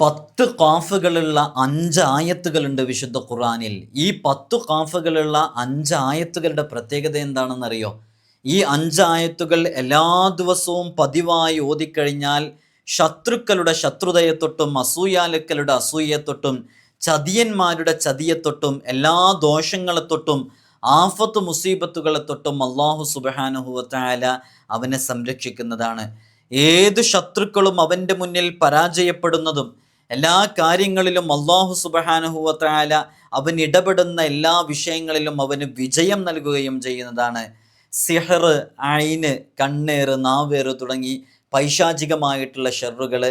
പത്ത് കാഫുകളുള്ള അഞ്ച് ആയത്തുകളുണ്ട് വിശുദ്ധ ഖുറാനിൽ ഈ പത്ത് കാഫുകളുള്ള അഞ്ച് ആയത്തുകളുടെ പ്രത്യേകത എന്താണെന്നറിയോ? ഈ അഞ്ച് ആയത്തുകൾ എല്ലാ ദിവസവും പതിവായി ഓതിക്കഴിഞ്ഞാൽ ശത്രുക്കളുടെ ശത്രുതയെ തൊട്ടും അസൂയാലുക്കളുടെ അസൂയയെ തൊട്ടും ചതിയന്മാരുടെ ചതിയെ തൊട്ടും എല്ലാ ദോഷങ്ങളെ തൊട്ടും ആഫത്ത് മുസീബത്തുകളെ തൊട്ടും അള്ളാഹു സുബാനുഹുവത്തായ അവനെ സംരക്ഷിക്കുന്നതാണ്. ഏത് ശത്രുക്കളും അവന്റെ മുന്നിൽ പരാജയപ്പെടുന്നതും എല്ലാ കാര്യങ്ങളിലും അള്ളാഹു സുബഹാനുഹുവത്തായ അവൻ ഇടപെടുന്ന എല്ലാ വിഷയങ്ങളിലും അവന് വിജയം നൽകുകയും ചെയ്യുന്നതാണ്. സിഹർ ഐന് കണ്ണേറ് നാവേറ് തുടങ്ങി പൈശാചികമായിട്ടുള്ള ഷെറുകൾ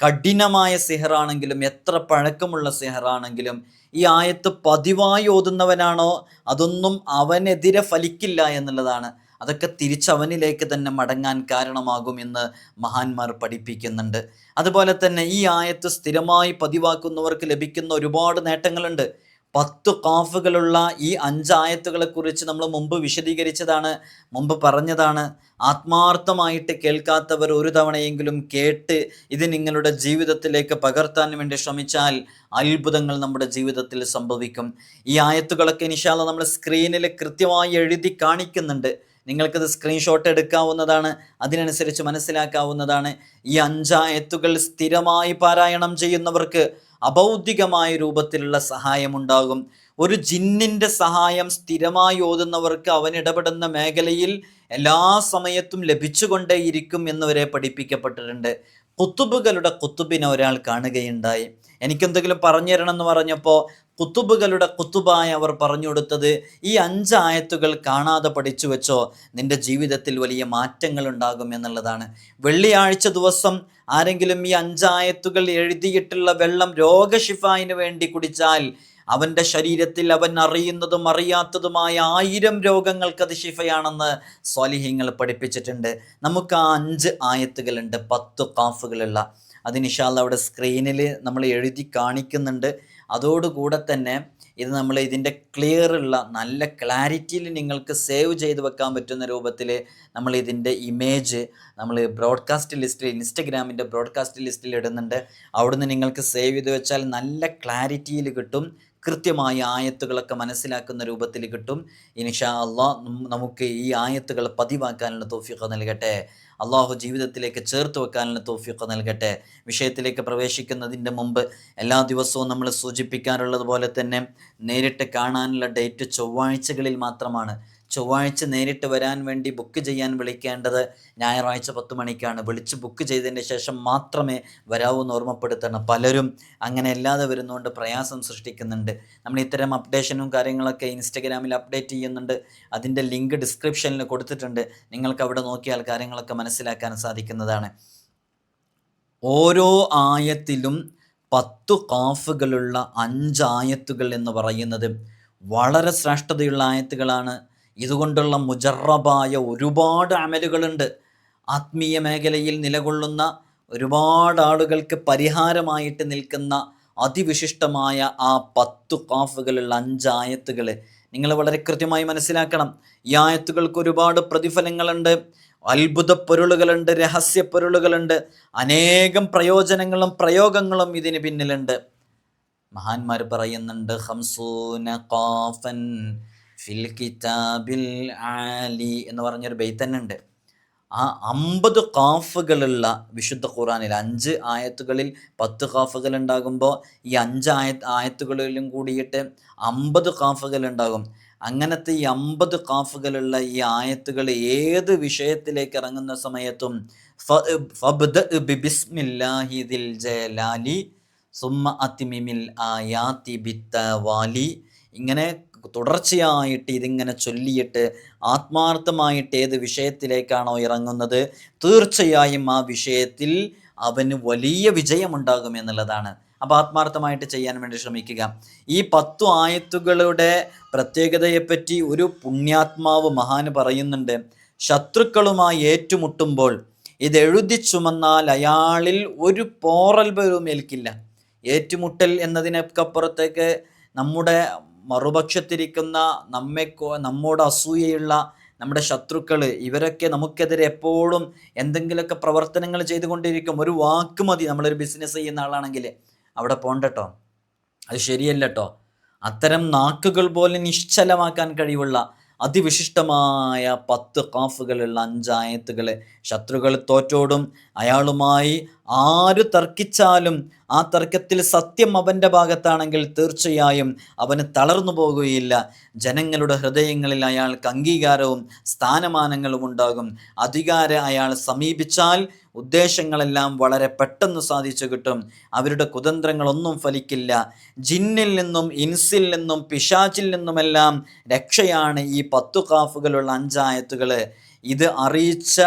കഠിനമായ സിഹറാണെങ്കിലും എത്ര പഴക്കമുള്ള സിഹറാണെങ്കിലും ഈ ആയത്ത് പതിവായി ഓതുന്നവനാണോ? അതൊന്നും അവനെതിരെ ഫലിക്കില്ല എന്നുള്ളതാണ്. അതൊക്കെ തിരിച്ചവനിലേക്ക് തന്നെ മടങ്ങാൻ കാരണമാകും എന്ന് മഹാന്മാർ പഠിപ്പിക്കുന്നുണ്ട്. അതുപോലെ തന്നെ ഈ ആയത്ത് സ്ഥിരമായി പതിവാക്കുന്നവർക്ക് ലഭിക്കുന്ന ഒരുപാട് നേട്ടങ്ങളുണ്ട്. പത്ത് കാഫുകളുള്ള ഈ അഞ്ചായത്തുകളെ കുറിച്ച് നമ്മൾ മുമ്പ് വിശദീകരിച്ചതാണ് മുമ്പ് പറഞ്ഞതാണ്. ആത്മാർത്ഥമായിട്ട് കേൾക്കാത്തവർ ഒരു തവണയെങ്കിലും കേട്ട് ഇത് നിങ്ങളുടെ ജീവിതത്തിലേക്ക് പകർത്താൻ വേണ്ടി ശ്രമിച്ചാൽ അത്ഭുതങ്ങൾ നമ്മുടെ ജീവിതത്തിൽ സംഭവിക്കും. ഈ ആയത്തുകളൊക്കെ നിശാല നമ്മൾ സ്ക്രീനിൽ കൃത്യമായി എഴുതി കാണിക്കുന്നുണ്ട്. നിങ്ങൾക്കത് സ്ക്രീൻഷോട്ട് എടുക്കാവുന്നതാണ് അതിനനുസരിച്ച് മനസ്സിലാക്കാവുന്നതാണ്. ഈ അഞ്ചായത്തുകൾ സ്ഥിരമായി പാരായണം ചെയ്യുന്നവർക്ക് അബൗദ്ധികമായ രൂപത്തിലുള്ള സഹായമുണ്ടാകും ഒരു ജിന്നിന്റെ സഹായം സ്ഥിരമായി ഓതുന്നവർക്ക് അവൻ ഇടപെടുന്ന മേഖലയിൽ എല്ലാ സമയത്തും ലഭിച്ചുകൊണ്ടേയിരിക്കും എന്നിവരെ പഠിപ്പിക്കപ്പെട്ടിട്ടുണ്ട്. കുത്തുബുകളുടെ കുത്തുബിനെ ഒരാൾ കാണുകയുണ്ടായി. എനിക്കെന്തെങ്കിലും പറഞ്ഞു തരണം എന്ന് പറഞ്ഞപ്പോൾ കുത്തുബുകളുടെ കുത്തുബായ അവർ പറഞ്ഞു കൊടുത്തത് ഈ അഞ്ചായത്തുകൾ കാണാതെ പഠിച്ചു വെച്ചോ? നിന്റെ ജീവിതത്തിൽ വലിയ മാറ്റങ്ങൾ ഉണ്ടാകും എന്നുള്ളതാണ്. വെള്ളിയാഴ്ച ദിവസം ആരെങ്കിലും ഈ അഞ്ചായത്തുകൾ എഴുതിയിട്ടുള്ള വെള്ളം രോഗശിഫായിന് വേണ്ടി കുടിച്ചാൽ അവന്റെ ശരീരത്തിൽ അവൻ അറിയുന്നതും അറിയാത്തതുമായ ആയിരം രോഗങ്ങൾക്ക് അത് ശിഫയാണെന്ന് സ്വാലിഹ്യങ്ങൾ പഠിപ്പിച്ചിട്ടുണ്ട്. നമുക്ക് ആ അഞ്ച് ആയത്തുകളുണ്ട് പത്ത് കാഫുകളുള്ള അത് നിഷാല്ല അവിടെ സ്ക്രീനിൽ നമ്മൾ എഴുതി കാണിക്കുന്നുണ്ട്. അതോടുകൂടെ തന്നെ ഇത് നമ്മൾ ഇതിന്റെ ക്ലിയർ ഉള്ള നല്ല ക്ലാരിറ്റിയിൽ നിങ്ങൾക്ക് സേവ് ചെയ്ത് വെക്കാൻ പറ്റുന്ന രൂപത്തിൽ നമ്മൾ ഇതിന്റെ ഇമേജ് നമ്മൾ ബ്രോഡ്കാസ്റ്റ് ലിസ്റ്റിൽ ഇൻസ്റ്റഗ്രാമിന്റെ ബ്രോഡ്കാസ്റ്റ് ലിസ്റ്റിൽ ഇടുന്നുണ്ട്. അവിടുന്ന് നിങ്ങൾക്ക് സേവ് ചെയ്ത് വെച്ചാൽ നല്ല ക്ലാരിറ്റിയിൽ കിട്ടും. കൃത്യമായ ആയത്തുകളൊക്കെ മനസ്സിലാക്കുന്ന രൂപത്തിൽ കിട്ടും. ഇനിഷാ അള്ളാഹ് നമുക്ക് ഈ ആയത്തുകൾ പതിവാക്കാനുള്ള തോഫിക്ക നൽകട്ടെ. അള്ളാഹു ജീവിതത്തിലേക്ക് ചേർത്ത് വെക്കാനുള്ള തോഫിക്ക നൽകട്ടെ. വിഷയത്തിലേക്ക് പ്രവേശിക്കുന്നതിന്റെ മുമ്പ് എല്ലാ ദിവസവും നമ്മൾ സൂചിപ്പിക്കാറുള്ളത് പോലെ തന്നെ നേരിട്ട് കാണാനുള്ള ഡേറ്റ് ചൊവ്വാഴ്ചകളിൽ മാത്രമാണ്. ചൊവ്വാഴ്ച നേരിട്ട് വരാൻ വേണ്ടി ബുക്ക് ചെയ്യാൻ വിളിക്കേണ്ടത് ഞായറാഴ്ച പത്ത് മണിക്കാണ്. വിളിച്ച് ബുക്ക് ചെയ്തതിന് ശേഷം മാത്രമേ വരാവൂ എന്ന് ഓർമ്മപ്പെടുത്തണം. പലരും അങ്ങനെ അല്ലാതെ വരുന്നതുകൊണ്ട് പ്രയാസം സൃഷ്ടിക്കുന്നുണ്ട്. നമ്മൾ ഇത്തരം അപ്ഡേഷനും കാര്യങ്ങളൊക്കെ ഇൻസ്റ്റഗ്രാമിൽ അപ്ഡേറ്റ് ചെയ്യുന്നുണ്ട്. അതിന്റെ ലിങ്ക് ഡിസ്ക്രിപ്ഷനിൽ കൊടുത്തിട്ടുണ്ട്. നിങ്ങൾക്ക് അവിടെ നോക്കിയാൽ കാര്യങ്ങളൊക്കെ മനസ്സിലാക്കാൻ സാധിക്കുന്നതാണ്. ഓരോ ആയത്തിലും പത്തു കാഫുകളുള്ള അഞ്ചായത്തുകൾ എന്ന് പറയുന്നത് വളരെ ശ്രേഷ്ഠതയുള്ള ആയത്തുകളാണ്. ഇതുകൊണ്ടുള്ള മുജറബായ ഒരുപാട് അമലുകളുണ്ട്. ആത്മീയ മേഖലയിൽ നിലകൊള്ളുന്ന ഒരുപാട് ആളുകൾക്ക് പരിഹാരമായിട്ട് നിൽക്കുന്ന അതിവിശിഷ്ടമായ ആ പത്തു കാഫുകളുള്ള അഞ്ചായത്തുകൾ നിങ്ങൾ വളരെ കൃത്യമായി മനസ്സിലാക്കണം. ഈ ആയത്തുകൾക്ക് ഒരുപാട് പ്രതിഫലങ്ങളുണ്ട് അത്ഭുത പൊരുളുകളുണ്ട് രഹസ്യ പൊരുളുകളുണ്ട് അനേകം പ്രയോജനങ്ങളും പ്രയോഗങ്ങളും ഇതിന് പിന്നിലുണ്ട്. മഹാന്മാർ പറയുന്നുണ്ട് ഹംസൂന കാഫൻ ഫിൽ കിതാബിൽ ആലി എന്ന് പറഞ്ഞൊരു ബെയ്ത്ത് തന്നെ ഉണ്ട്. ആ അമ്പത് കാഫുകളുള്ള വിശുദ്ധ ഖുറാനിൽ അഞ്ച് ആയത്തുകളിൽ പത്ത് കാഫുകൾ ഉണ്ടാകുമ്പോൾ ഈ അഞ്ച് ആയ ആയത്തുകളിലും കൂടിയിട്ട് അമ്പത് കാഫുകൾ ഉണ്ടാകും. അങ്ങനത്തെ ഈ അമ്പത് കാഫുകളുള്ള ഈ ആയത്തുകൾ ഏത് വിഷയത്തിലേക്ക് ഇറങ്ങുന്ന സമയത്തും വാലി. ഇങ്ങനെ തുടർച്ചയായിട്ട് ഇതിങ്ങനെ ചൊല്ലിയിട്ട് ആത്മാർത്ഥമായിട്ട് ഏത് വിഷയത്തിലേക്കാണോ ഇറങ്ങുന്നത് തീർച്ചയായും ആ വിഷയത്തിൽ അവന് വലിയ വിജയമുണ്ടാകും എന്നുള്ളതാണ്. അപ്പോൾ ആത്മാർത്ഥമായിട്ട് ചെയ്യാൻ വേണ്ടി ശ്രമിക്കുക. ഈ പത്തു ആയത്തുകളുടെ പ്രത്യേകതയെപ്പറ്റി ഒരു പുണ്യാത്മാവ് മഹാന് പറയുന്നുണ്ട്. ശത്രുക്കളുമായി ഏറ്റുമുട്ടുമ്പോൾ ഇത് എഴുതി ചുമന്നാൽ അയാളിൽ ഒരു പോറൽ പോലും ഏൽക്കില്ല. ഏറ്റുമുട്ടൽ എന്നതിനൊക്കപ്പുറത്തേക്ക് നമ്മുടെ മറുപക്ഷത്തിരിക്കുന്ന നമ്മെ നമ്മോട് അസൂയയുള്ള നമ്മുടെ ശത്രുക്കൾ ഇവരൊക്കെ നമുക്കെതിരെ എപ്പോഴും എന്തെങ്കിലുമൊക്കെ പ്രവർത്തനങ്ങൾ ചെയ്തുകൊണ്ടിരിക്കും. ഒരു വാക്ക് മതി. നമ്മളൊരു ബിസിനസ് ചെയ്യുന്ന ആളാണെങ്കിൽ അവിടെ പോണ്ടട്ടോ. അത് ശരിയല്ല കേട്ടോ അത്തരം നാക്കുകൾ പോലെ നിശ്ചലമാക്കാൻ കഴിവുള്ള അതിവിശിഷ്ടമായ പത്ത് കാഫുകളുള്ള അഞ്ചായത്തുകൾ ശത്രുക്കൾ തോറ്റോടും അയാളുമായി ആര് തർക്കിച്ചാലും ആ തർക്കത്തിൽ സത്യം അവന്റെ ഭാഗത്താണെങ്കിൽ തീർച്ചയായും അവന് തളർന്നു പോകുകയില്ല. ജനങ്ങളുടെ ഹൃദയങ്ങളിൽ അയാൾക്ക് അംഗീകാരവും സ്ഥാനമാനങ്ങളും ഉണ്ടാകും. അധികാരം അയാൾ സമീപിച്ചാൽ ഉദ്ദേശങ്ങളെല്ലാം വളരെ പെട്ടെന്ന് സാധിച്ചു കിട്ടും. അവരുടെ കുതന്ത്രങ്ങളൊന്നും ഫലിക്കില്ല. ജിന്നിൽ നിന്നും ഇൻസിൽ നിന്നും പിശാച്ചിൽ നിന്നുമെല്ലാം രക്ഷയാണ് ഈ പത്തു കാഫുകളുള്ള അഞ്ചായത്തുകൾ ഇത് അറിയിച്ച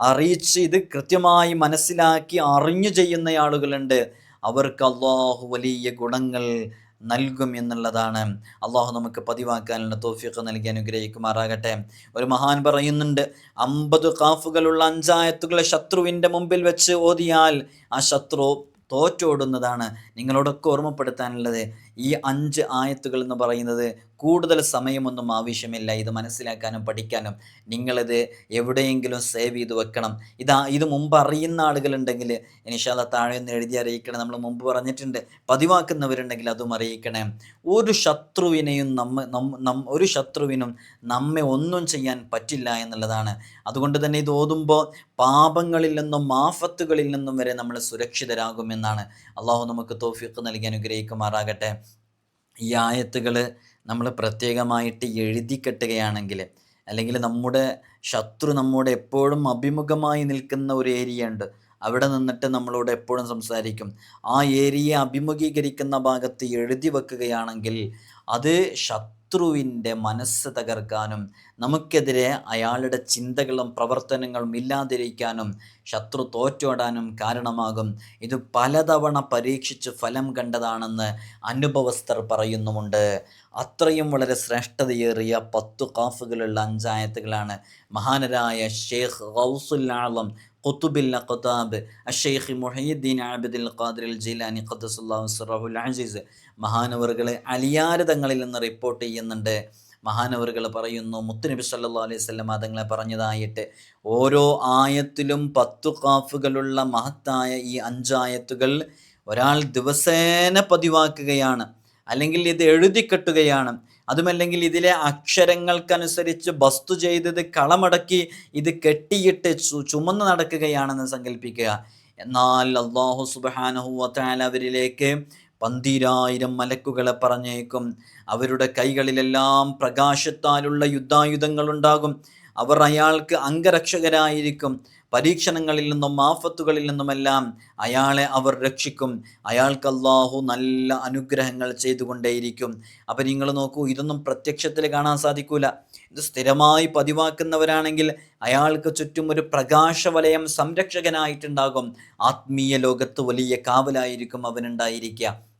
അറിയിച്ച് ഇത് കൃത്യമായി മനസ്സിലാക്കി അറിഞ്ഞു ചെയ്യുന്ന ആളുകളുണ്ട്. അവർക്ക് അള്ളാഹു വലിയ ഗുണങ്ങൾ നൽകും എന്നുള്ളതാണ്. അള്ളാഹു നമുക്ക് പതിവാക്കാനുള്ള തോഫിയൊക്കെ നൽകി അനുഗ്രഹിക്കുമാറാകട്ടെ. ഒരു മഹാൻ പറയുന്നുണ്ട് അമ്പത് കാഫുകളുള്ള അഞ്ചായത്തുകളെ ശത്രുവിന്റെ മുമ്പിൽ വെച്ച് ഓതിയാൽ ആ ശത്രു തോറ്റോടുന്നതാണ്. നിങ്ങളോടൊക്കെ ഓർമ്മപ്പെടുത്താനുള്ളത്. ഈ അഞ്ച് ആയത്തുകൾ എന്ന് പറയുന്നത് കൂടുതൽ സമയമൊന്നും ആവശ്യമില്ല. ഇത് മനസ്സിലാക്കാനും പഠിക്കാനും. നിങ്ങളിത് എവിടെയെങ്കിലും സേവ് ചെയ്ത് വെക്കണം. ഇതാ ഇത് മുമ്പ് അറിയുന്ന ആളുകളുണ്ടെങ്കിൽ ഇനിഷാല താഴെ ഒന്ന് എഴുതി അറിയിക്കണം. നമ്മൾ മുമ്പ് പറഞ്ഞിട്ടുണ്ട്. പതിവാക്കുന്നവരുണ്ടെങ്കിൽ അതും അറിയിക്കണേ. ഒരു ശത്രുവിനെയും നമ്മ നം ഒരു ശത്രുവിനും നമ്മെ ഒന്നും ചെയ്യാൻ പറ്റില്ല എന്നുള്ളതാണ്. അതുകൊണ്ട് തന്നെ ഇത് ഓതുമ്പോൾ പാപങ്ങളിൽ നിന്നും മാഫത്തുകളിൽ നിന്നും വരെ നമ്മൾ സുരക്ഷിതരാകുമെന്നാണ്. അള്ളാഹു നമുക്ക് തോഫിക്ക് നൽകി അനുഗ്രഹിക്കുമാറാകട്ടെ. ഈ ആയത്തുകൾ നമ്മൾ പ്രത്യേകമായിട്ട് എഴുതി കെട്ടുകയാണെങ്കിൽ അല്ലെങ്കിൽ നമ്മുടെ ശത്രു നമ്മോട് എപ്പോഴും അഭിമുഖമായി നിൽക്കുന്ന ഒരു ഏരിയ ഉണ്ട് അവിടെ നിന്നിട്ട് നമ്മളോട് എപ്പോഴും സംസാരിക്കും. ആ ഏരിയയെ അഭിമുഖീകരിക്കുന്ന ഭാഗത്ത് എഴുതി വെക്കുകയാണെങ്കിൽ അത് ശത്രുവിന്റെ മനസ്സ് തകർക്കാനും നമുക്കെതിരെ അയാളുടെ ചിന്തകളും പ്രവർത്തനങ്ങളും ഇല്ലാതിരിക്കാനും ശത്രു തോറ്റോടാനും കാരണമാകും. ഇത് പലതവണ പരീക്ഷിച്ച് ഫലം കണ്ടതാണെന്ന് അനുഭവസ്ഥർ പറയുന്നുമുണ്ട്. അത്രയും വളരെ ശ്രേഷ്ഠതയേറിയ പത്തു കാഫുകളുള്ള അഞ്ചായത്തുകളാണ്. മഹാനരായ ഷെയ്ഖ് ഗൗസുൽ ഖുതുബിൽ അഖുതാബ് ഖുതാബ് അഷെയ്ഖ് മുഹീദ്ദീൻ ആബിദുൽ ഖാദിർ ജിലാനി ഖദ്ദസുല്ലാഹു സിറഹുൽ അസീസ് മഹാനവറുകൾ അലിയാരതങ്ങളിൽ നിന്ന് റിപ്പോർട്ട് ചെയ്യുന്നുണ്ട്. മഹാനവറുകൾ പറയുന്നു മുത്തുനബി സല്ലാ അലൈഹി സ്വലം അതങ്ങളെ പറഞ്ഞതായിട്ട് ഓരോ ആയത്തിലും പത്തു കാഫുകളുള്ള മഹത്തായ ഈ അഞ്ചായത്തുകൾ ഒരാൾ ദിവസേന പതിവാക്കുകയാണ് അല്ലെങ്കിൽ ഇത് എഴുതിക്കെട്ടുകയാണ്. അതുമല്ലെങ്കിൽ ഇതിലെ അക്ഷരങ്ങൾക്കനുസരിച്ച് വസ്തു ചെയ്തത് കളമടക്കി ഇത് കെട്ടിയിട്ട് ചുമന്ന് നടക്കുകയാണെന്ന് സങ്കല്പിക്കുക എന്നാൽ അള്ളാഹു സുബാനഹുവത്താൽ അവരിലേക്ക് പന്തിരായിരം മലക്കുകളെ പറഞ്ഞേക്കും. അവരുടെ കൈകളിലെല്ലാം പ്രകാശത്താലുള്ള യുദ്ധായുധങ്ങൾ ഉണ്ടാകും അവർ അയാൾക്ക് അംഗരക്ഷകരായിരിക്കും. പരീക്ഷണങ്ങളിൽ നിന്നും ആഫത്തുകളിൽ നിന്നുമെല്ലാം അയാളെ അവർ രക്ഷിക്കും. അയാൾക്ക് അള്ളാഹു നല്ല അനുഗ്രഹങ്ങൾ ചെയ്തുകൊണ്ടേയിരിക്കും. അപ്പം നിങ്ങൾ നോക്കൂ ഇതൊന്നും പ്രത്യക്ഷത്തിൽ കാണാൻ സാധിക്കൂല. ഇത് സ്ഥിരമായി പതിവാക്കുന്നവരാണെങ്കിൽ അയാൾക്ക് ചുറ്റും ഒരു പ്രകാശവലയം സംരക്ഷകനായിട്ടുണ്ടാകും. ആത്മീയ ലോകത്ത് വലിയ കാവലായിരിക്കും അവനുണ്ടായിരിക്കുക.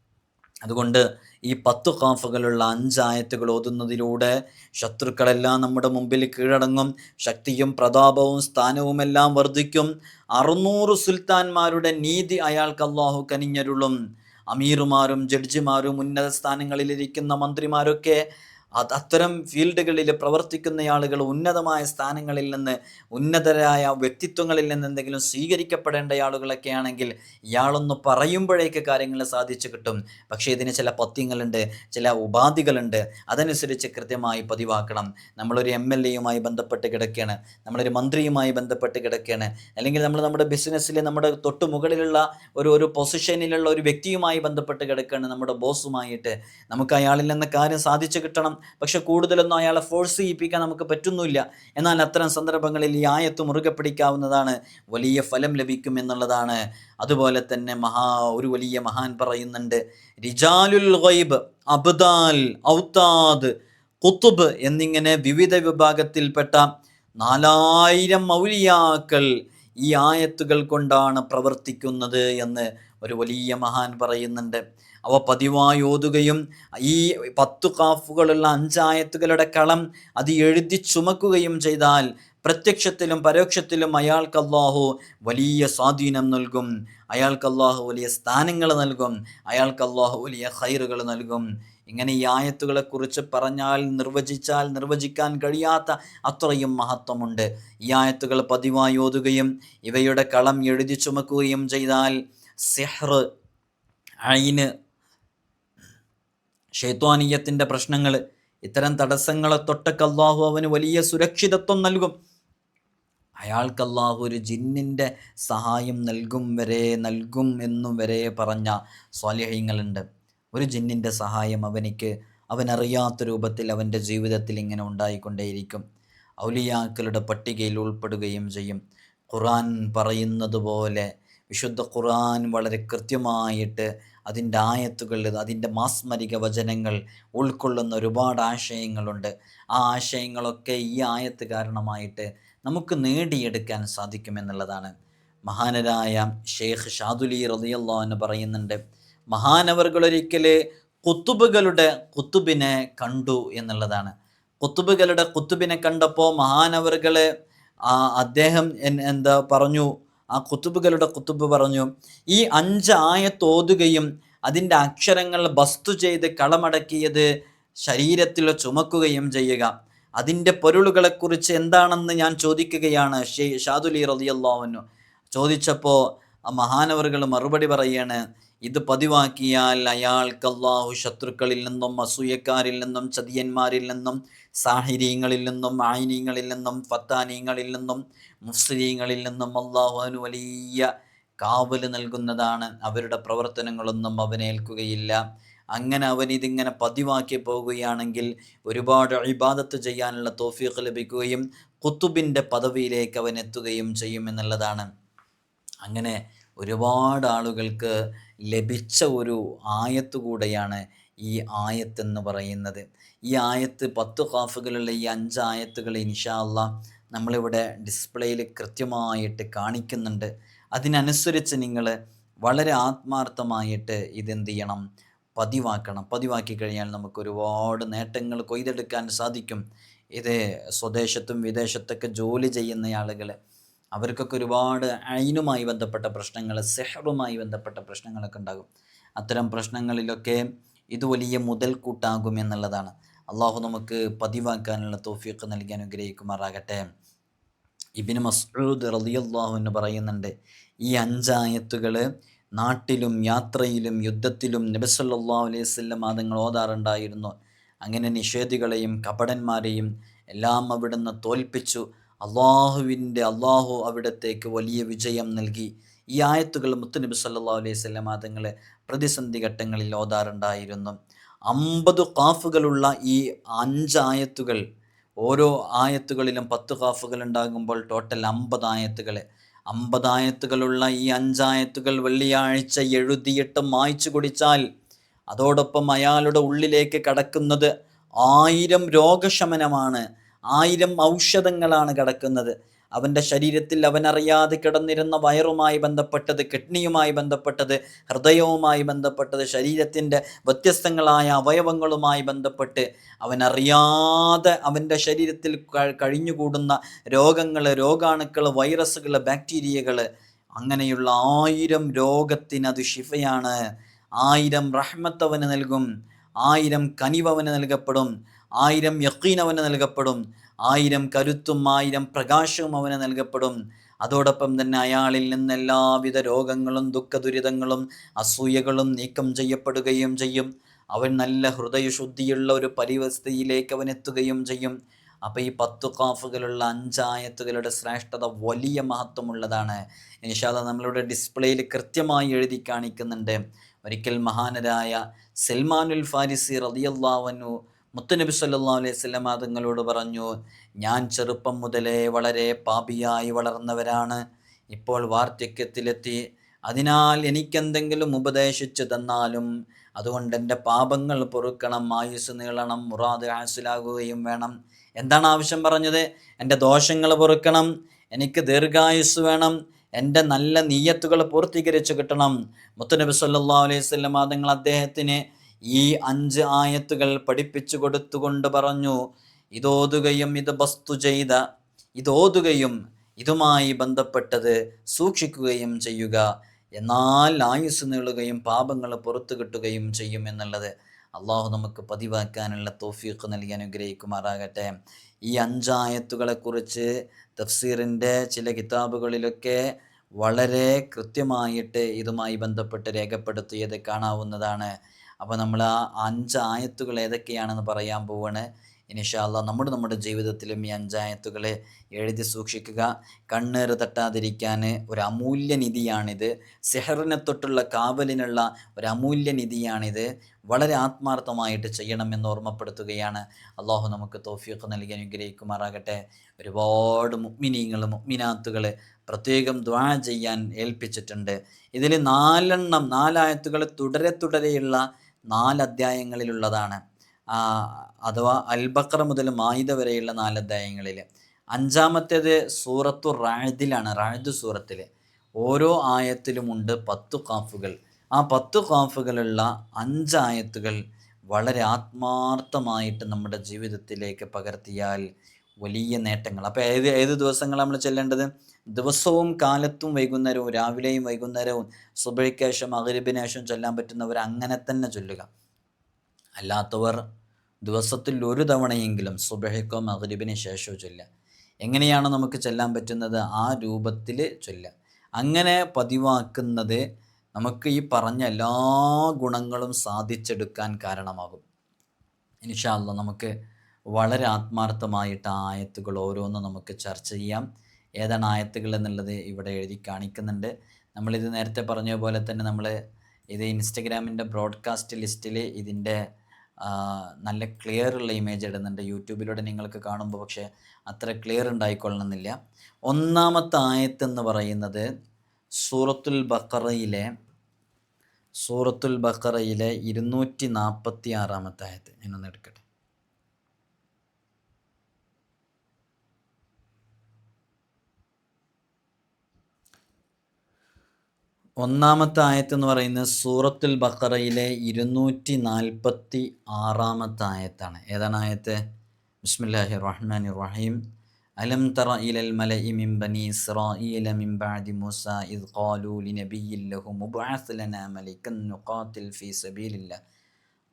അതുകൊണ്ട് ഈ പത്തു കാഫുകളുള്ള അഞ്ചായത്തുകൾ ഓതുന്നതിലൂടെ ശത്രുക്കളെല്ലാം നമ്മുടെ മുമ്പിൽ കീഴടങ്ങും. ശക്തിയും പ്രതാപവും സ്ഥാനവും എല്ലാം വർദ്ധിക്കും. അറുന്നൂറ് സുൽത്താൻമാരുടെ നീതി അയാൾക്ക് അള്ളാഹു കനിഞ്ഞരുളും. അമീറുമാരും ജഡ്ജിമാരും ഉന്നത സ്ഥാനങ്ങളിലിരിക്കുന്ന മന്ത്രിമാരൊക്കെ അത്തരം ഫീൽഡുകളിൽ പ്രവർത്തിക്കുന്ന ആളുകൾ ഉന്നതമായ സ്ഥാനങ്ങളിൽ നിന്ന് ഉന്നതരായ വ്യക്തിത്വങ്ങളിൽ നിന്ന് എന്തെങ്കിലും സ്വീകരിക്കപ്പെടേണ്ട ആളുകളൊക്കെ ആണെങ്കിൽ ഇയാളൊന്ന് പറയുമ്പോഴേക്ക് കാര്യങ്ങൾ സാധിച്ചു കിട്ടും. പക്ഷേ ഇതിന് ചില പത്യങ്ങളുണ്ട് ചില ഉപാധികളുണ്ട്. അതനുസരിച്ച് കൃത്യമായി പതിവാക്കണം. നമ്മളൊരു എം എൽ എയുമായി ബന്ധപ്പെട്ട് കിടക്കുകയാണ് നമ്മളൊരു മന്ത്രിയുമായി ബന്ധപ്പെട്ട് കിടക്കുകയാണ് അല്ലെങ്കിൽ നമ്മൾ നമ്മുടെ ബിസിനസ്സിൽ നമ്മുടെ തൊട്ട് മുകളിലുള്ള ഒരു ഒരു പൊസിഷനിലുള്ള ഒരു വ്യക്തിയുമായി ബന്ധപ്പെട്ട് കിടക്കുകയാണ് നമ്മുടെ ബോസുമായിട്ട്. നമുക്ക് അയാളിൽ നിന്ന് കാര്യം സാധിച്ചു കിട്ടണം. പക്ഷെ കൂടുതലൊന്നും അയാളെ ഫോഴ്സ് ചെയ്യിപ്പിക്കാൻ നമുക്ക് പറ്റുന്നില്ല എന്നാൽ അത്തരം സന്ദർഭങ്ങളിൽ ഈ ആയത്ത് മുറുകെ പിടിക്കാവുന്നതാണ്. വലിയ ഫലം ലഭിക്കും എന്നുള്ളതാണ്. അതുപോലെ തന്നെ മഹാ ഒരു വലിയ മഹാൻ പറയുന്നുണ്ട് റിജാലുൽ ഗൈബ് അബ്ദാൽ ഔത്താദ് കുത്തുബ് എന്നിങ്ങനെ വിവിധ വിഭാഗത്തിൽപ്പെട്ട നാലായിരം മൗലിയാക്കൾ ഈ ആയത്തുകൾ കൊണ്ടാണ് പ്രവർത്തിക്കുന്നത് എന്ന് ഒരു വലിയ മഹാൻ പറയുന്നുണ്ട്. അവ പതിവായി ഓതുകയും ഈ പത്തു കാഫുകളുള്ള അഞ്ചായത്തുകളുടെ കളം അത് എഴുതി ചുമക്കുകയും ചെയ്താൽ പ്രത്യക്ഷത്തിലും പരോക്ഷത്തിലും അയാൾക്ക് അള്ളാഹു വലിയ സ്വാധീനം നൽകും. അയാൾക്ക് അള്ളാഹു വലിയ സ്ഥാനങ്ങൾ നൽകും. അയാൾക്ക് അള്ളാഹു വലിയ ഹൈറുകൾ നൽകും. ഇങ്ങനെ ഈ ആയത്തുകളെക്കുറിച്ച് പറഞ്ഞാൽ നിർവചിച്ചാൽ നിർവചിക്കാൻ കഴിയാത്ത അത്രയും മഹത്വമുണ്ട്. ഈ ആയത്തുകൾ പതിവായി ഓതുകയും ഇവയുടെ കളം എഴുതി ചുമക്കുകയും ചെയ്താൽ സിഹ്ർ അയിന് ഷെയ്ത്വാനീയത്തിന്റെ പ്രശ്നങ്ങൾ ഇത്തരം തടസ്സങ്ങളെ തൊട്ടൊക്കെ അള്ളാഹു അവന് വലിയ സുരക്ഷിതത്വം നൽകും. അയാൾക്ക് അള്ളാഹു ഒരു ജിന്നിന്റെ സഹായം നൽകും വരെ നൽകും എന്നും വരെ പറഞ്ഞ സ്വാലിഹ്യങ്ങളുണ്ട് ഒരു ജിന്നിന്റെ സഹായം അവനിക്ക് അവനറിയാത്ത രൂപത്തിൽ അവന്റെ ജീവിതത്തിൽ ഇങ്ങനെ ഉണ്ടായിക്കൊണ്ടേയിരിക്കും. ഔലിയാക്കളുടെ പട്ടികയിൽ ഉൾപ്പെടുകയും ചെയ്യും. ഖുറാൻ പറയുന്നത് പോലെ വിശുദ്ധ ഖുർആൻ വളരെ കൃത്യമായിട്ട് അതിന്റെ ആയത്തുകൾ അതിന്റെ മാസ്മരിക വചനങ്ങൾ ഉൾക്കൊള്ളുന്ന ഒരുപാട് ആശയങ്ങളുണ്ട്. ആ ആശയങ്ങളൊക്കെ ഈ ആയത്ത് കാരണമായിട്ട് നമുക്ക് നേടിയെടുക്കാൻ സാധിക്കുമെന്നുള്ളതാണ് മഹാനരായ ഷെയ്ഖ് ഷാദുലി റളിയല്ലാഹു എന്ന് പറയുന്നുണ്ട് മഹാനവർകൾ ഒരിക്കൽ കുത്തുബുകളുടെ കുത്തുബിനെ കണ്ടു എന്നുള്ളതാണ്. കുത്തുബുകളുടെ കുത്തുബിനെ കണ്ടപ്പോൾ മഹാനവറുകൾ അദ്ദേഹം എന്താ പറഞ്ഞു ആ കുത്തുബുകളുടെ കുത്തുബ് പറഞ്ഞു ഈ അഞ്ച് ആയത്തോതുകയും അതിന്റെ അക്ഷരങ്ങൾ ബസ്തു ചെയ്ത് കളമടക്കിയത് ശരീരത്തിൽ ചുമക്കുകയും ചെയ്യുക. അതിന്റെ പൊരുളുകളെക്കുറിച്ച് എന്താണെന്ന് ഞാൻ ചോദിക്കുകയാണ്. ഷെയ് ഷാദുലി റതിയല്ലാവുന്നു ചോദിച്ചപ്പോൾ ആ മഹാനവറുകൾ മറുപടി പറയാണ് ഇത് പതിവാക്കിയാൽ അയാൾക്ക് അള്ളാഹു ശത്രുക്കളിൽ നിന്നും അസൂയക്കാരിൽ നിന്നും ചതിയന്മാരിൽ നിന്നും സാഹിര്യങ്ങളിൽ നിന്നും ആയിനീങ്ങളിൽ നിന്നും ഫത്താനീങ്ങളിൽ നിന്നും മുസ്ലിങ്ങളിൽ നിന്നും അള്ളാഹു അവന് വലിയ കാവൽ നൽകുന്നതാണ്. അവരുടെ പ്രവർത്തനങ്ങളൊന്നും അവനേൽക്കുകയില്ല അങ്ങനെ അവൻ ഇതിങ്ങനെ പതിവാക്കി പോവുകയാണെങ്കിൽ ഒരുപാട് ഇബാദത്ത് ചെയ്യാനുള്ള തോഫീഖ് ലഭിക്കുകയും കുത്തുബിന്റെ പദവിയിലേക്ക് അവൻ എത്തുകയും ചെയ്യുമെന്നുള്ളതാണ് അങ്ങനെ ഒരുപാട് ആളുകൾക്ക് ലഭിച്ച ഒരു ആയത്ത് കൂടെയാണ് ഈ ആയത്ത് എന്ന് പറയുന്നത്. ഈ ആയത്ത് പത്ത് ഖാഫുകളുള്ള ഈ അഞ്ച് ആയത്തുകൾ ഇൻഷാല്ല നമ്മളിവിടെ ഡിസ്പ്ലേയിൽ കൃത്യമായിട്ട് കാണിക്കുന്നുണ്ട്. അതിനനുസരിച്ച് നിങ്ങൾ വളരെ ആത്മാർത്ഥമായിട്ട് ഇതെന്ത് ചെയ്യണം? പതിവാക്കണം. പതിവാക്കി കഴിഞ്ഞാൽ നമുക്ക് ഒരുപാട് നേട്ടങ്ങൾ കൊയ്തെടുക്കാൻ സാധിക്കും. ഇത് സ്വദേശത്തും വിദേശത്തൊക്കെ ജോലി ചെയ്യുന്ന ആളുകൾ അവർക്കൊക്കെ ഒരുപാട് അയിനുമായി ബന്ധപ്പെട്ട പ്രശ്നങ്ങൾ സെഹറുമായി ബന്ധപ്പെട്ട പ്രശ്നങ്ങളൊക്കെ ഉണ്ടാകും. അത്തരം പ്രശ്നങ്ങളിലൊക്കെ ഇത് വലിയ മുതൽക്കൂട്ടാകും എന്നുള്ളതാണ്. അള്ളാഹു നമുക്ക് പതിവാക്കാനുള്ള തോഫിയൊക്കെ നൽകി അനുഗ്രഹിക്കുമാറാകട്ടെ. ഇബിന് മസ്ഊദ് റളിയല്ലാഹു എന്ന് പറയുന്നുണ്ട് ഈ അഞ്ചായത്തുകൾ നാട്ടിലും യാത്രയിലും യുദ്ധത്തിലും നബിസല്ലാ അലൈഹി സ്വല്ലം മാതങ്ങൾ ഓതാറുണ്ടായിരുന്നു. അങ്ങനെ നിഷേധികളെയും കപടന്മാരെയും എല്ലാം അവിടുന്ന് തോൽപ്പിച്ചു. അള്ളാഹുവിന്റെ അള്ളാഹു അവിടത്തേക്ക് വലിയ വിജയം നൽകി. ഈ ആയത്തുകൾ മുത്തുനബി സല്ലാ അലൈഹി സ്വല്ലം അതുങ്ങളെ പ്രതിസന്ധി ഘട്ടങ്ങളിൽ ഓതാറുണ്ടായിരുന്നു. അമ്പത് കാഫുകളുള്ള ഈ അഞ്ചായത്തുകൾ ഓരോ ആയത്തുകളിലും പത്ത് കാഫുകൾ ഉണ്ടാകുമ്പോൾ ടോട്ടൽ അമ്പത് ആയത്തുകൾ അമ്പതായത്തുകളുള്ള ഈ അഞ്ചായത്തുകൾ വെള്ളിയാഴ്ച എഴുതിയിട്ട് മായ്ച്ചു കുടിച്ചാൽ അതോടൊപ്പം അയാളുടെ ഉള്ളിലേക്ക് കടക്കുന്നത് ആയിരം രോഗശമനമാണ്. ആയിരം ഔഷധങ്ങളാണ് കിടക്കുന്നത്. അവന്റെ ശരീരത്തിൽ അവനറിയാതെ കിടന്നിരുന്ന വയറുമായി ബന്ധപ്പെട്ടത് കിഡ്നിയുമായി ബന്ധപ്പെട്ടത് ഹൃദയവുമായി ബന്ധപ്പെട്ടത് ശരീരത്തിന്റെ വ്യത്യസ്തങ്ങളായ അവയവങ്ങളുമായി ബന്ധപ്പെട്ട് അവനറിയാതെ അവന്റെ ശരീരത്തിൽ കഴിഞ്ഞുകൂടുന്ന രോഗങ്ങൾ രോഗാണുക്കൾ വൈറസുകൾ ബാക്ടീരിയകൾ അങ്ങനെയുള്ള ആയിരം രോഗത്തിനത് ശിഫയാണ്. ആയിരം റഹ്മത്ത് അവന് നൽകും. ആയിരം കനിവ് അവന് നൽകപ്പെടും. ആയിരം യക്കീൻ അവന് നൽകപ്പെടും. ആയിരം കരുത്തും ആയിരം പ്രകാശവും അവന് നൽകപ്പെടും. അതോടൊപ്പം തന്നെ അയാളിൽ നിന്ന് എല്ലാവിധ രോഗങ്ങളും ദുഃഖദുരിതങ്ങളും അസൂയകളും നീക്കം ചെയ്യപ്പെടുകയും ചെയ്യും. അവൻ നല്ല ഹൃദയശുദ്ധിയുള്ള ഒരു പരിവസ്ഥയിലേക്ക് അവൻ എത്തുകയും ചെയ്യും. അപ്പോൾ ഈ പത്തു കാഫുകളുള്ള അഞ്ചായത്തുകളുടെ ശ്രേഷ്ഠത വലിയ മഹത്വമുള്ളതാണ്. ഇൻഷാല്ല നമ്മളുടെ ഡിസ്പ്ലേയിൽ കൃത്യമായി എഴുതി കാണിക്കുന്നുണ്ട്. ഒരിക്കൽ മഹാനരായ സൽമാനുൽ ഫാരിസി റളിയല്ലാഹു മുത്തുനബി സല്ലാ അലൈഹി വസല്ലം തങ്ങളോട് പറഞ്ഞു ഞാൻ ചെറുപ്പം മുതലേ വളരെ പാപിയായി വളർന്നവരാണ്. ഇപ്പോൾ വാർദ്ധക്യത്തിലെത്തി. അതിനാൽ എനിക്കെന്തെങ്കിലും ഉപദേശിച്ചു തന്നാലും അതുകൊണ്ട് എന്റെ പാപങ്ങൾ പൊറുക്കണം ആയുസ് നീളണം മുറാദ് ഹാസിലാകുകയും വേണം. എന്താണ് ആവശ്യം പറഞ്ഞത്? എന്റെ ദോഷങ്ങൾ പൊറുക്കണം എനിക്ക് ദീർഘായുസ് വേണം എന്റെ നല്ല നീയത്തുകൾ പൂർത്തീകരിച്ചു കിട്ടണം. മുത്തനബി സല്ലാ അലൈഹി വസല്ലം തങ്ങൾ അദ്ദേഹത്തിന് ഈ അഞ്ച് ആയത്തുകൾ പഠിപ്പിച്ചു കൊടുത്തുകൊണ്ട് പറഞ്ഞു ഇതോതുകയും ഇത് വസ്തു ചെയ്ത ഇതോതുകയും ഇതുമായി ബന്ധപ്പെട്ടത് സൂക്ഷിക്കുകയും ചെയ്യുക. എന്നാൽ ആയുസ് നീളുകയും പാപങ്ങൾ പുറത്തു കിട്ടുകയും ചെയ്യും എന്നുള്ളത് അള്ളാഹു നമുക്ക് പതിവാക്കാനുള്ള തോഫീഖ് നൽകി അനുഗ്രഹിക്കുമാറാകട്ടെ. ഈ അഞ്ചായത്തുകളെക്കുറിച്ച് തഫ്സീറിന്റെ ചില കിതാബുകളിലൊക്കെ വളരെ കൃത്യമായിട്ട് ഇതുമായി ബന്ധപ്പെട്ട് രേഖപ്പെടുത്തിയത് കാണാവുന്നതാണ്. അപ്പോൾ നമ്മൾ ആ അഞ്ച് ആയത്തുകൾ ഏതൊക്കെയാണെന്ന് പറയാൻ പോവാണ്. ഇനിഷാല്ല നമ്മുടെ നമ്മുടെ ജീവിതത്തിലും ഈ അഞ്ചായത്തുകളെ എഴുതി സൂക്ഷിക്കുക. കണ്ണേറ് തട്ടാതിരിക്കാൻ ഒരു അമൂല്യ നിധിയാണിത്. സെഹറിനെ തൊട്ടുള്ള കാവലിനുള്ള ഒരു അമൂല്യ നിധിയാണിത്. വളരെ ആത്മാർത്ഥമായിട്ട് ചെയ്യണമെന്ന് ഓർമ്മപ്പെടുത്തുകയാണ്. അള്ളാഹു നമുക്ക് തോഫിയൊക്കെ നൽകി അനുഗ്രഹിക്കുമാറാകട്ടെ. ഒരുപാട് മുഗ്മിനീങ്ങൾ മുഗ്മിനാത്തുകൾ പ്രത്യേകം ദ്വാ ചെയ്യാൻ ഏൽപ്പിച്ചിട്ടുണ്ട്. ഇതിൽ നാലെണ്ണം നാലായത്തുകൾ തുടരെ തുടരെയുള്ള നാല് അധ്യായങ്ങളിലുള്ളതാണ് അഥവാ അൽബക്ര മുതൽ മായിദ വരെയുള്ള നാല് അധ്യായങ്ങളിൽ അഞ്ചാമത്തേത് സൂറത്തു റാഴ്ദിലാണ് റാഴ്ദ് സൂറത്തിൽ. ഓരോ ആയത്തിലുമുണ്ട് പത്തു കാഫുകൾ. ആ പത്തു കാഫുകളുള്ള അഞ്ചായത്തുകൾ വളരെ ആത്മാർത്ഥമായിട്ട് നമ്മുടെ ജീവിതത്തിലേക്ക് പകർത്തിയാൽ വലിയ നേട്ടങ്ങൾ. അപ്പോൾ ഏത് ഏത് ദിവസങ്ങൾ നമ്മൾ ചെല്ലേണ്ടത്? ദിവസവും കാലത്തും വൈകുന്നേരവും രാവിലെയും വൈകുന്നേരവും സുബഴിക്കേശം അകരിബിനേശം ചൊല്ലാൻ പറ്റുന്നവർ അങ്ങനെ തന്നെ ചൊല്ലുക. അല്ലാത്തവർ ദിവസത്തിൽ ഒരു തവണയെങ്കിലും സുബഹയ്ക്കോ മകരിബിന് ശേഷമോ ചൊല്ലുക. എങ്ങനെയാണ് നമുക്ക് ചെല്ലാൻ പറ്റുന്നത്? ആ രൂപത്തിൽ ചൊല്ലുക. അങ്ങനെ പതിവാക്കുന്നത് നമുക്ക് ഈ പറഞ്ഞ എല്ലാ ഗുണങ്ങളും സാധിച്ചെടുക്കാൻ കാരണമാകും. ഇൻഷാല്ല നമുക്ക് വളരെ ആത്മാർത്ഥമായിട്ട് ആ ആയത്തുകൾ ഓരോന്നും നമുക്ക് ചർച്ച ചെയ്യാം. ഏതാണ് ആയത്തുകൾ എന്നുള്ളത് ഇവിടെ എഴുതി കാണിക്കുന്നുണ്ട്. നമ്മളിത് നേരത്തെ പറഞ്ഞ പോലെ തന്നെ നമ്മൾ ഇത് ഇൻസ്റ്റഗ്രാമിന്റെ ബ്രോഡ്കാസ്റ്റ് ലിസ്റ്റിൽ ഇതിന്റെ നല്ല ക്ലിയർ ഉള്ള ഇമേജ് ഇടുന്നുണ്ട്. യൂട്യൂബിലൂടെ നിങ്ങൾക്ക് കാണുമ്പോൾ പക്ഷേ അത്ര ക്ലിയർ ഉണ്ടായിക്കൊള്ളണമെന്നില്ല. ഒന്നാമത്തെ ആയത്ത് എന്ന് പറയുന്നത് സൂറത്തുൽ ബക്കറയിലെ സൂറത്തുൽ ബക്കറയിലെ ഇരുന്നൂറ്റി നാൽപ്പത്തി ആറാമത്തെ ആയത്ത്. ഞാനൊന്ന് എടുക്കട്ടെ. ഒന്നാമത്തെ ആയത്ത് എന്ന് പറയുന്നത് സൂറത്തുൽ ബക്കറയിലെ ഇരുന്നൂറ്റി നാൽപ്പത്തി ആറാമത്തെ ആയത്താണ്. ഏതാണ് ആയത്ത്? ബിസ്മില്ലാഹി റഹ്മാൻ റഹീം. അലം തറ ഇലൽ മലഇ മിൻ ബനി ഇസ്രായീല മിൻ ബഅദി മൂസ ഇദ് ഖാലൂ ലിനബിയ്യിൻ ലഹു മുബ്അസ് ലനാ മലികൻ നുഖാതിൽ ഫീ സബീലില്ലാ.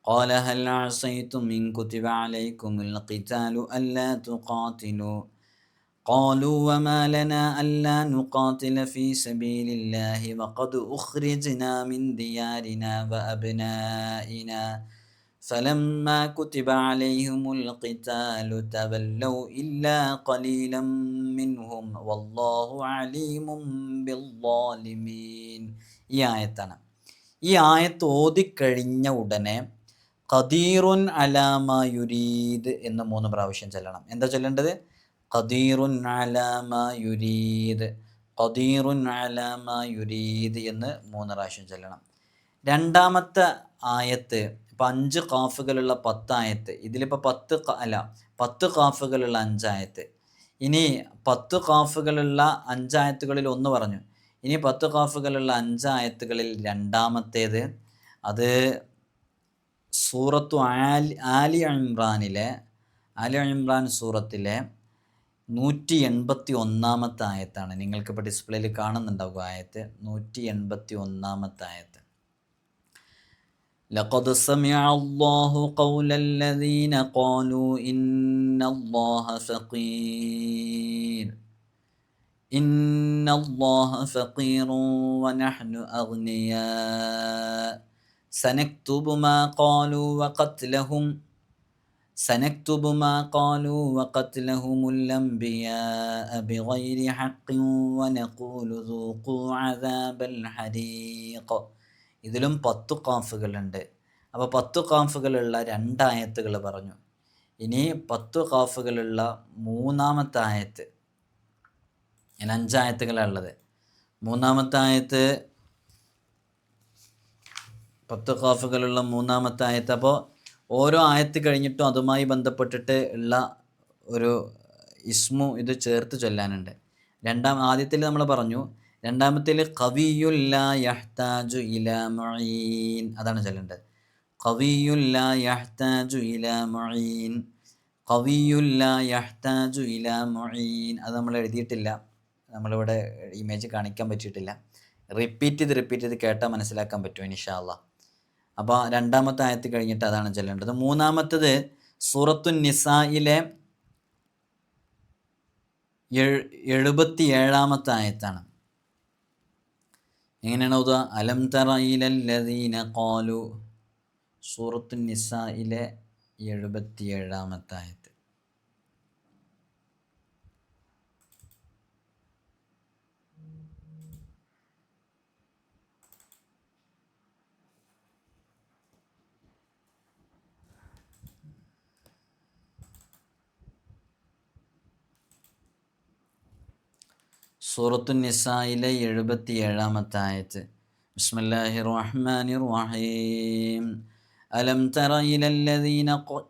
ഖാല ഹൽ അസൈതും ഇൻ കുതിബ അലൈക്കുമുൽ ഖിതാലു അല്ലാ തുഖാതിലൂ. قالوا وما لنا ألا نقاتل في سبيل الله وقد أخرجنا من ديارنا وأبنائنا فلما كتب عليهم القتال تولوا إلا قليلا منهم والله عليم بالظالمين ഈ ആയത്താണ് ഈ ആയത്ത് ഓതിക്കഴിഞ്ഞ ഉടനെ ഖദീറുൻ അലാമ യുരീദ് എന്ന് മൂന്ന് പ്രാവശ്യം ചെല്ലണം എന്താ ചൊല്ലേണ്ടത് യുരീദ്. യുരീദ് എന്ന് മൂന്ന് പ്രാവശ്യം ചൊല്ലണം. രണ്ടാമത്തെ ആയത്ത് ഇപ്പം അഞ്ച് കാഫുകളുള്ള പത്തായത്ത് ഇതിലിപ്പോൾ പത്ത് അല്ല പത്ത് കാഫുകളുള്ള അഞ്ചായത്ത്. ഇനി പത്ത് കാഫുകളുള്ള അഞ്ചായത്തുകളിൽ ഒന്ന് പറഞ്ഞു. ഇനി പത്ത് കാഫുകളുള്ള അഞ്ചായത്തുകളിൽ രണ്ടാമത്തേത് അത് സൂറത്തു ആലി ആലി ഇമ്രാനിലെ ആലി ഇമ്രാൻ സൂറത്തിലെ നൂറ്റി എൺപത്തി ഒന്നാമത്തെ ആയത്താണ് നിങ്ങൾക്കിപ്പോൾ ഡിസ്പ്ലേയിൽ കാണുന്നുണ്ടാവും ആയത്ത് നൂറ്റി എൺപത്തി ഒന്നാമത്തെ ആയത്ത് لقد سمع الله قول الذين قالوا إن الله فقير إن الله فقير ونحن أغنياء سنكتب ما قالوا وقتلهم سنكتب ما قالوا وقتلهم الأنبياء بغير حق ونقول ذوقوا عذاب الحريق ഇതിലും പത്തു കാഫുകളുണ്ട് അപ്പോൾ പത്തു കാഫുകളുള്ള രണ്ടായത്തുകൾ പറഞ്ഞു ഇനി പത്തു കാഫുകളുള്ള മൂന്നാമത്തെ ആയത്ത് ഇങ്ങനെ അഞ്ചായത്തുകളാണ് ഉള്ളത് മൂന്നാമത്തെ ആയത്ത് പത്ത് ഖാഫുകളുള്ള മൂന്നാമത്തെ ആയത്ത് അപ്പോൾ ഓരോ ആയത്ത് കഴിഞ്ഞിട്ടും അതുമായി ബന്ധപ്പെട്ടിട്ട് ഉള്ള ഒരു ഇസ്മു ഇത് ചേർത്ത് ചൊല്ലാനുണ്ട്. രണ്ടാം ആദ്യത്തിൽ നമ്മൾ പറഞ്ഞു രണ്ടാമത്തിൽ കവിയുല്ല യഹ്താജു ഇല അതാണ് ചൊല്ലേണ്ടത്. കവിയുല്ല യഹ്താജു ഇല കവിയുല്ല യഹ്താജു ഇല അത് നമ്മൾ എഴുതിയിട്ടില്ല. നമ്മളിവിടെ ഇമേജ് കാണിക്കാൻ പറ്റിയിട്ടില്ല. റിപ്പീറ്റ് ചെയ്ത് റിപ്പീറ്റ് ചെയ്ത് കേട്ടാൽ മനസ്സിലാക്കാൻ പറ്റും ഇൻഷാ അള്ളാ. അപ്പോൾ രണ്ടാമത്തെ ആയത്ത് കഴിഞ്ഞിട്ട് അതാണ് ചെല്ലേണ്ടത് മൂന്നാമത്തത് സൂറത്തു നിസായിലെ എഴ്- എഴുപത്തി ഏഴാമത്തെ ആയത്താണ്. എങ്ങനെയാണ് ഉദാ അലം തറയിലല്ലദീന കോലു സൂറത്തു നിസായിലെ എഴുപത്തി ഏഴാമത്തെ ആയത്ത്. സൂറത്തു നിസായിലെ എഴുപത്തി ഏഴാമത്തെ ആയത്ത് ബിസ്മില്ലാഹി റഹ്മാനി റഹീം അലം തറ ഇലല്ലദീന ഖ-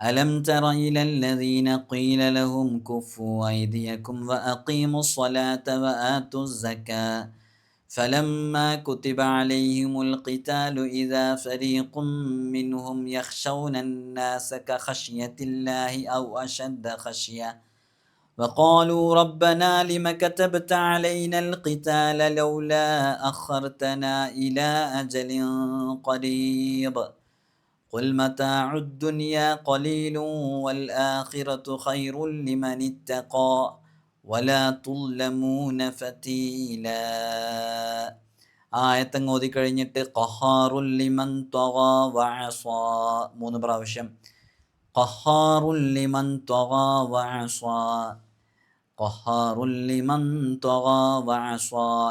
ألم تر إلى الذين قيل لهم كفوا أيديكم وأقيموا الصلاة وآتوا الزكاة فلما كتب عليهم القتال إذا فريق منهم يخشون الناس كخشية الله أو أشد خشية وقالوا ربنا لم كتبت علينا القتال لولا أخرتنا إلى أجل قريب قل متاع الدنيا قليل والآخرة خير لمن اتقى ولا تظلمون فتيلا ആയത്തങ്ങ് ഓതി കഴിഞ്ഞിട്ട് ഖഹാറുൽ ലിമൻ ത്വഗാ വഅസാ മൂന്ന് പ്രാവശ്യം ഖഹാറുൽ ലിമൻ ത്വഗാ വഅസാ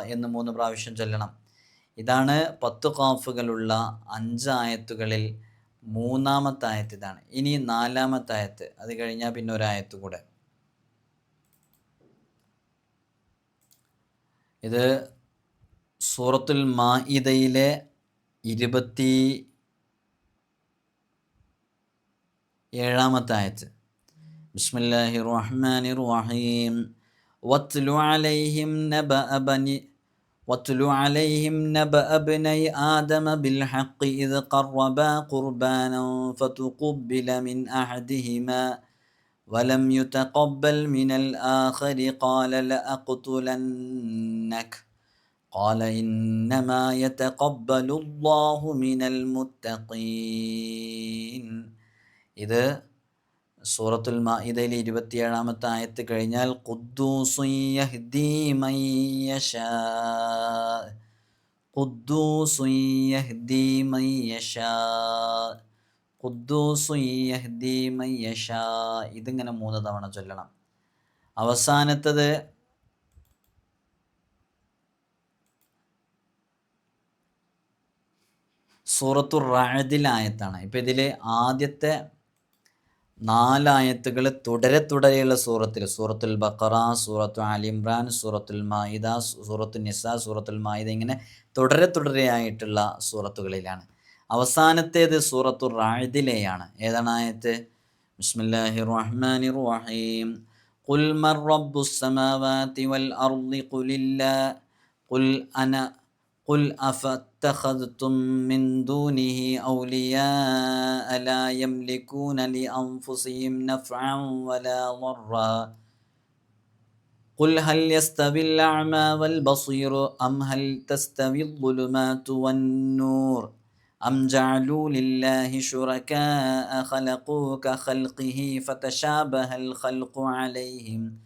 എന്ന് മൂന്ന് പ്രാവശ്യം ചൊല്ലണം. ഇതാണ് പത്ത് കാഫുകളുള്ള അഞ്ച് ആയത്തുകളിൽ മൂന്നാമത്തെ ആയത്ത് ഇതാണ്. ഇനി നാലാമത്തെ ആയത്ത് അത് കഴിഞ്ഞാൽ പിന്നെ ഒരായത്ത് കൂടെ. ഇത് സൂറത്തുൽ മാഇദയിലെ ഇരുപത്തി ഏഴാമത്തെ ആയത്ത് بسم الله الرحمن الرحيم واتل عليهم نبأ بني واتل عليهم نبأ بني آدم بالحق إذ قربا قربانا فتقبل من أحدهما ولم يتقبل من الآخر قال لأقتلنك قال إنما يتقبل الله من المتقين إذا സൂറത്തുൽ മാഇദയിൽ ഇരുപത്തിയേഴാമത്തെ ആയത്ത് കഴിഞ്ഞാൽ ഇതിങ്ങനെ മൂന്ന് തവണ ചൊല്ലണം. അവസാനത്തത് സൂറത്തു ആയത്താണ്. ഇപ്പം ഇതിൽ ആദ്യത്തെ നാലായത്തുകൾ തുടരെ തുടരെയുള്ള സൂറത്തിൽ സൂറത്തുൽ ബക്കറ സൂറത്തു ആലിമ്രാൻ സൂറത്തുൽ മായിദ സൂറത്തു നിസ സൂറത്തുൽ മായിദ ഇങ്ങനെ തുടരെ തുടരെയായിട്ടുള്ള സൂറത്തുകളിലാണ് അവസാനത്തേത് സൂറത്തു റായതിലെയാണ് ഏതാണ് ആയത്ത് ബിസ്മില്ലാഹി റഹ്മാനി റഹീം قل من رب السماوات والأرض قل الله قل أنا قل أفاتخذتم من دونه أولياء لا يملكون لأنفسهم نفعا ولا ضرا قل هل يستوي الأعمى والبصير أم هل تستوي الظلمات والنور أم جعلوا لله شركاء خلقوا كخلقه فتشابه الخلق عليهم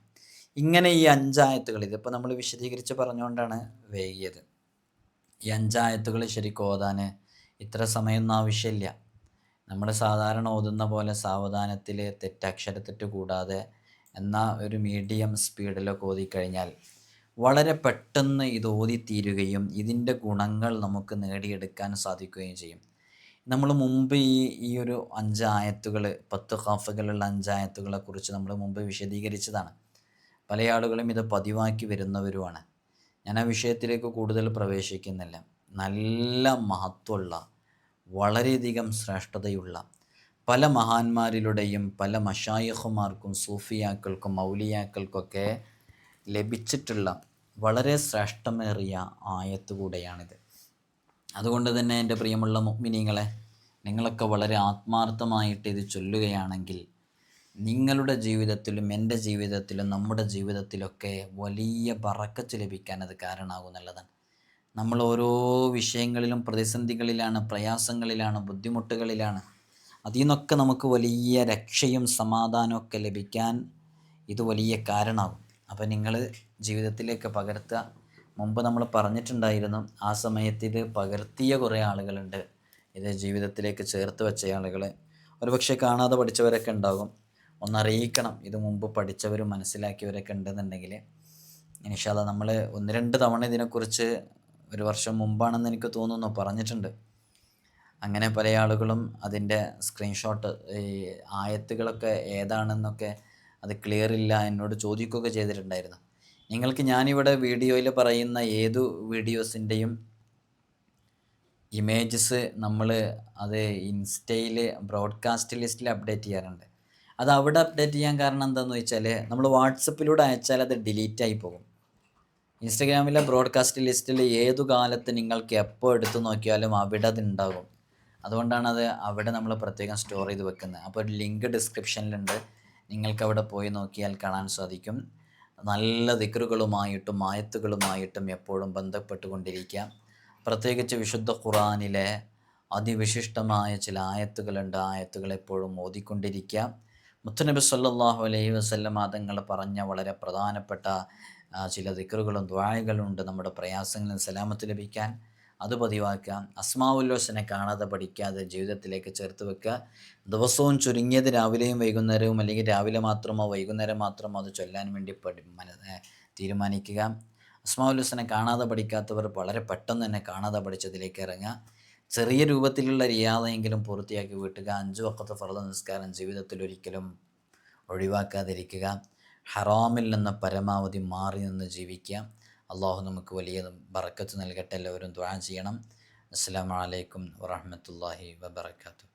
ഇങ്ങനെ ഈ അഞ്ചായത്തുകൾ ഇതിപ്പോൾ നമ്മൾ വിശദീകരിച്ച് പറഞ്ഞുകൊണ്ടാണ് വൈകിയത്. ഈ അഞ്ചായത്തുകൾ ശരിക്കും ഓതാൻ ഇത്ര സമയമൊന്നും ആവശ്യമില്ല. നമ്മൾ സാധാരണ ഓതുന്ന പോലെ സാവധാനത്തിൽ തെറ്റക്ഷരത്തെറ്റ് കൂടാതെ എന്ന ഒരു മീഡിയം സ്പീഡിലൊക്കെ ഓതിക്കഴിഞ്ഞാൽ വളരെ പെട്ടെന്ന് ഇത് ഓതിത്തീരുകയും ഇതിന്റെ ഗുണങ്ങൾ നമുക്ക് നേടിയെടുക്കാൻ സാധിക്കുകയും ചെയ്യും. നമ്മൾ മുമ്പ് ഈ ഈ ഒരു അഞ്ചായത്തുകൾ പത്ത് ഖാഫുകളുള്ള അഞ്ചായത്തുകളെ കുറിച്ച് നമ്മൾ മുമ്പ് വിശദീകരിച്ചതാണ്. പല ആളുകളും ഇത് പതിവാക്കി വരുന്നവരുമാണ്. ഞാൻ ആ വിഷയത്തിലേക്ക് കൂടുതൽ പ്രവേശിക്കുന്നില്ല. നല്ല മഹത്വമുള്ള വളരെയധികം ശ്രേഷ്ഠതയുള്ള പല മഹാന്മാരിലൂടെയും പല മഷായഹുമാർക്കും സൂഫിയാക്കൾക്കും മൗലിയാക്കൾക്കൊക്കെ ലഭിച്ചിട്ടുള്ള വളരെ ശ്രേഷ്ഠമേറിയ ആയത്ത് കൂടെയാണിത്. അതുകൊണ്ട് തന്നെ എന്റെ പ്രിയമുള്ള മുഗ്മിനികളെ നിങ്ങളൊക്കെ വളരെ ആത്മാർത്ഥമായിട്ട് ഇത് ചൊല്ലുകയാണെങ്കിൽ നിങ്ങളുടെ ജീവിതത്തിലും എന്റെ ജീവിതത്തിലും നമ്മുടെ ജീവിതത്തിലൊക്കെ വലിയ ബറക്കത്ത് ലഭിക്കാൻ അത് കാരണമാകുന്നുള്ളതാണ് നമ്മൾ ഓരോ വിഷയങ്ങളിലും പ്രതിസന്ധികളിലാണ് പ്രയാസങ്ങളിലാണ് ബുദ്ധിമുട്ടുകളിലാണ് അതിൽ നിന്നൊക്കെ നമുക്ക് വലിയ രക്ഷയും സമാധാനമൊക്കെ ലഭിക്കാൻ ഇത് വലിയ കാരണമാകും. അപ്പോൾ നിങ്ങൾ ജീവിതത്തിലേക്ക് പകർത്തുക. മുമ്പ് നമ്മൾ പറഞ്ഞിട്ടുണ്ടായിരുന്നു ആ സമയത്ത് ഇത് പകർത്തിയ കുറേ ആളുകളുണ്ട്. ഇത് ജീവിതത്തിലേക്ക് ചേർത്ത് വെച്ച ആളുകൾ ഒരുപക്ഷെ കാണാതെ പഠിച്ചവരൊക്കെ ഉണ്ടാകും. ഒന്നറിയിക്കണം. ഇത് മുമ്പ് പഠിച്ചവരും മനസ്സിലാക്കിയവരൊക്കെ ഉണ്ടെന്നുണ്ടെങ്കിൽ ഇനിഷാല്ല നമ്മൾ ഒന്ന് രണ്ട് തവണ ഇതിനെക്കുറിച്ച് ഒരു വർഷം മുമ്പാണെന്ന് എനിക്ക് തോന്നുന്നു പറഞ്ഞിട്ടുണ്ട്. അങ്ങനെ പല ആളുകളും അതിന്റെ സ്ക്രീൻഷോട്ട് ഈ ആയത്തുകളൊക്കെ ഏതാണെന്നൊക്കെ അത് ക്ലിയർ ഇല്ല എന്നോട് ചോദിക്കുകയൊക്കെ ചെയ്തിട്ടുണ്ടായിരുന്നു. നിങ്ങൾക്ക് ഞാനിവിടെ വീഡിയോയിൽ പറയുന്ന ഏതു വീഡിയോസിന്റെയും ഇമേജസ് നമ്മൾ അത് ഇൻസ്റ്റയിൽ ബ്രോഡ്കാസ്റ്റ് ലിസ്റ്റിൽ അപ്ഡേറ്റ് ചെയ്യാറുണ്ട്. അത് അവിടെ അപ്ഡേറ്റ് ചെയ്യാൻ കാരണം എന്താണെന്ന് വെച്ചാൽ നമ്മൾ വാട്സപ്പിലൂടെ അയച്ചാൽ അത് ഡിലീറ്റ് ആയി പോകും. ഇൻസ്റ്റഗ്രാമിലെ ബ്രോഡ്കാസ്റ്റ് ലിസ്റ്റിൽ ഏതു കാലത്ത് നിങ്ങൾക്ക് എപ്പോൾ എടുത്തു നോക്കിയാലും അവിടെ അത് ഉണ്ടാകും. അതുകൊണ്ടാണ് അത് അവിടെ നമ്മൾ പ്രത്യേകം സ്റ്റോർ ചെയ്ത് വെക്കുന്നത്. അപ്പോൾ ഒരു ലിങ്ക് ഡിസ്ക്രിപ്ഷനിലുണ്ട് നിങ്ങൾക്ക് അവിടെ പോയി നോക്കിയാൽ കാണാൻ സാധിക്കും. നല്ല ദിക്റുകളുമായിട്ടും ആയത്തുകളുമായിട്ടും എപ്പോഴും ബന്ധപ്പെട്ടുകൊണ്ടിരിക്കാം. പ്രത്യേകിച്ച് വിശുദ്ധ ഖുറാനിലെ അതിവിശിഷ്ടമായ ചില ആയത്തുകളുണ്ട്. ആയത്തുകൾ എപ്പോഴും ഓതിക്കൊണ്ടിരിക്കുക മുത്തുനബി സല്ലാഹു അലൈഹി വസ്ല്ല തങ്ങൾ പറഞ്ഞ വളരെ പ്രധാനപ്പെട്ട ചില ദിക്റുകളും ദ്വായകളുണ്ട് നമ്മുടെ പ്രയാസങ്ങളിൽ സലാമത്ത് ലഭിക്കാൻ. അത് പതിവാക്കുക. അസ്മാവുല്ലോസിനെ കാണാതെ പഠിക്കാതെ ജീവിതത്തിലേക്ക് ചേർത്ത് വെക്കുക. ദിവസവും ചുരുങ്ങിയത് രാവിലെയും വൈകുന്നേരവും അല്ലെങ്കിൽ രാവിലെ മാത്രമോ വൈകുന്നേരം മാത്രമോ അത് ചൊല്ലാൻ വേണ്ടി പഠി തീരുമാനിക്കുക. അസ്മാവുല്ലോസിനെ കാണാതെ പഠിക്കാത്തവർ വളരെ പെട്ടെന്ന് തന്നെ കാണാതെ പഠിച്ചതിലേക്ക് ഇറങ്ങുക. ചെറിയ രൂപത്തിലുള്ള റിയാദയെങ്കിലും പൂർത്തിയാക്കി വീട്ടുക. അഞ്ച് വക്കത്തെ ഫർദ നിസ്കാരം ജീവിതത്തിൽ ഒരിക്കലും ഒഴിവാക്കാതിരിക്കുക. ഹറാമിൽ നിന്ന് പരമാവധി മാറി നിന്ന് ജീവിക്കുക. അള്ളാഹു നമുക്ക് വലിയ ബറക്കത്ത് നൽകട്ടെ. എല്ലാവരും ദ്വാ ചെയ്യണം. അസ്സാം വലൈക്കും വാഹമത്തല്ലാഹി വബർക്കാത്തു